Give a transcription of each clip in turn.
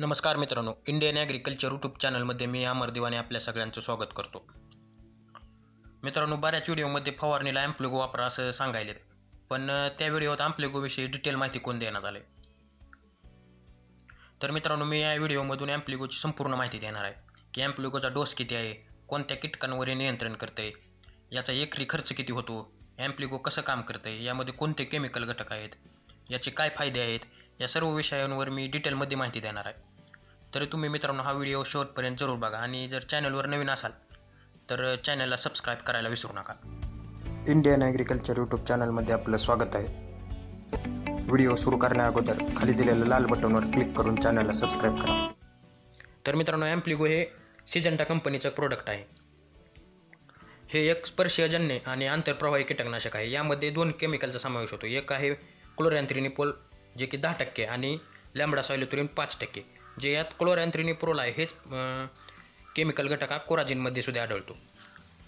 नमस्कार मित्रांनो Indian agriculture YouTube चॅनलमध्ये मी अमर दिवाने आपल्या सगळ्यांचं स्वागत करतो. मित्रांनो बऱ्याच व्हिडिओमध्ये फवारणीला ॲम्प्लिगो वापरा असं सांगायले पण त्या व्हिडिओत ॲम्प्लिगोविषयी डिटेल माहिती कोण देण्यात आले तर मित्रांनो मी या व्हिडिओमधून ॲम्प्लिगोची संपूर्ण माहिती देणार आहे की ॲम्प्लिगोचा डोस किती आहे कोणत्या कीटकांवर नियंत्रण करते याचा एकरी खर्च किती होतो ॲम्प्लिगो कसं काम करते यामध्ये कोणते केमिकल घटक आहेत याचे काय फायदे आहेत या सर्व विषयांवर मी डिटेलमध्ये माहिती देणार आहे. तर तुम्ही मित्रांनो हा व्हिडिओ शेवटपर्यंत जरूर बघा आणि जर चॅनलवर नवीन असाल तर चॅनलला सबस्क्राईब करायला विसरू नका. इंडियन ॲग्रिकल्चर यूट्यूब चॅनलमध्ये आपलं स्वागत आहे. व्हिडिओ सुरू करण्या अगोदर खाली दिलेल्या लाल बटनवर क्लिक करून चॅनलला सबस्क्राईब करा. तर मित्रांनो ॲम्प्लिगो हे सिजंटा कंपनीचं प्रोडक्ट आहे. हे एक स्पर्शीयजन्य आणि आंतरप्रवाही कीटकनाशक आहे. यामध्ये दोन केमिकलचा समावेश होतो. एक आहे क्लोरॅन्थ्रिनिपोल जे की दहा टक्के आणि लॅम्बडा सॉयलोथुरिन पाच टक्के. जे यात क्लोरॅन्थ्रिनिपोल आहे हेच केमिकल घटक हा कोराजिनमध्ये सुद्धा आढळतो.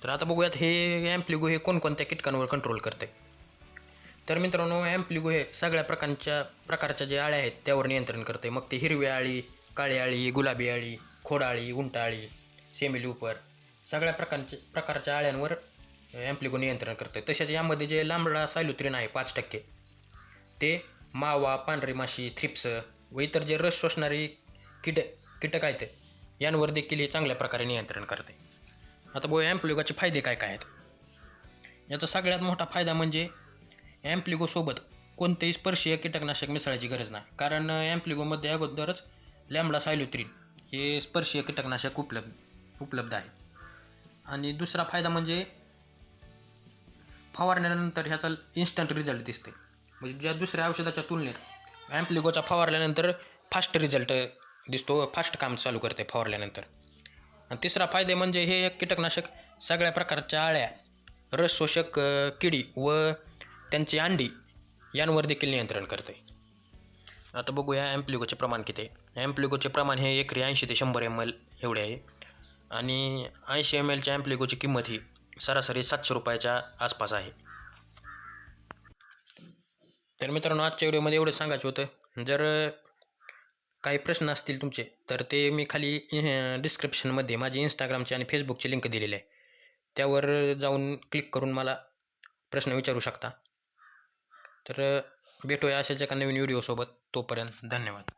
तर आता बघूयात हे ॲम्प्लिगो हे कोणकोणत्या कीटकांवर कंट्रोल करते तर मित्रांनो ॲम्प्लिगो हे सगळ्या प्रकारच्या प्रकारच्या जे आळ्या आहेत त्यावर नियंत्रण करते मग ते हिरवी आळी काळी आळी गुलाबी आळी खोडाळी उंटाळी सेमिल्युपर सगळ्या प्रकारच्या प्रकारच्या आळ्यांवर ॲम्प्लिगो नियंत्रण करते तसेच यामध्ये जे लांबडा सायलुत्रीन आहे पाच टक्के ते मावा पांढरी माशी थ्रिप्स व इतर जे रस शोषणारी कीट कीटक आहेत यांवर देखील हे चांगल्या प्रकारे नियंत्रण करते. आता बो ॲम्प्लिगोचे फायदे काय काय आहेत. याचा सगळ्यात मोठा फायदा म्हणजे ॲम्प्लिगोसोबत कोणतेही स्पर्शीय कीटकनाशक मिसळायची गरज नाही. कारण ॲम्प्लिगोमध्ये अगोदरच लॅम्बडा सायलोत्रीन हे स्पर्शीय कीटकनाशक उपलब्ध उपलब्ध आहे. आणि दुसरा फायदा म्हणजे फवारल्यानंतर ह्याचा इन्स्टंट रिझल्ट दिसते. म्हणजे ज्या दुसऱ्या औषधाच्या तुलनेत ॲम्प्लिगोचा फवारल्यानंतर फास्ट रिझल्ट दिसतो फास्ट काम चालू करते फवारल्यानंतर. आणि तिसरा फायदे म्हणजे हे एक कीटकनाशक सगळ्या प्रकारच्या आळ्या रस शोषक किडी व त्यांची अंडी यांवर देखील नियंत्रण करते. आता बघूया ॲम्प्लिगोचे प्रमाण किती आहे. ॲम्प्लिगोचे प्रमाण हे एकरी ऐंशी ते शंभर एम एल एवढे आहे. आणि ऐंशी एम एलच्या ॲम्प्लिगोची किंमत ही सरासरी सातशे रुपयाच्या आसपास आहे. तर मित्रांनो आजच्या व्हिडिओमध्ये एवढं सांगायचं होतं. जर काही प्रश्न असतील तुमचे तर ते मी खाली डिस्क्रिप्शनमध्ये माझी इंस्टाग्रामची आणि फेसबुकची लिंक दिलेली आहे. त्यावर जाऊन क्लिक करून मला प्रश्न विचारू शकता. तर भेटूया अशाच एका नवीन व्हिडिओसोबत तोपर्यंत धन्यवाद.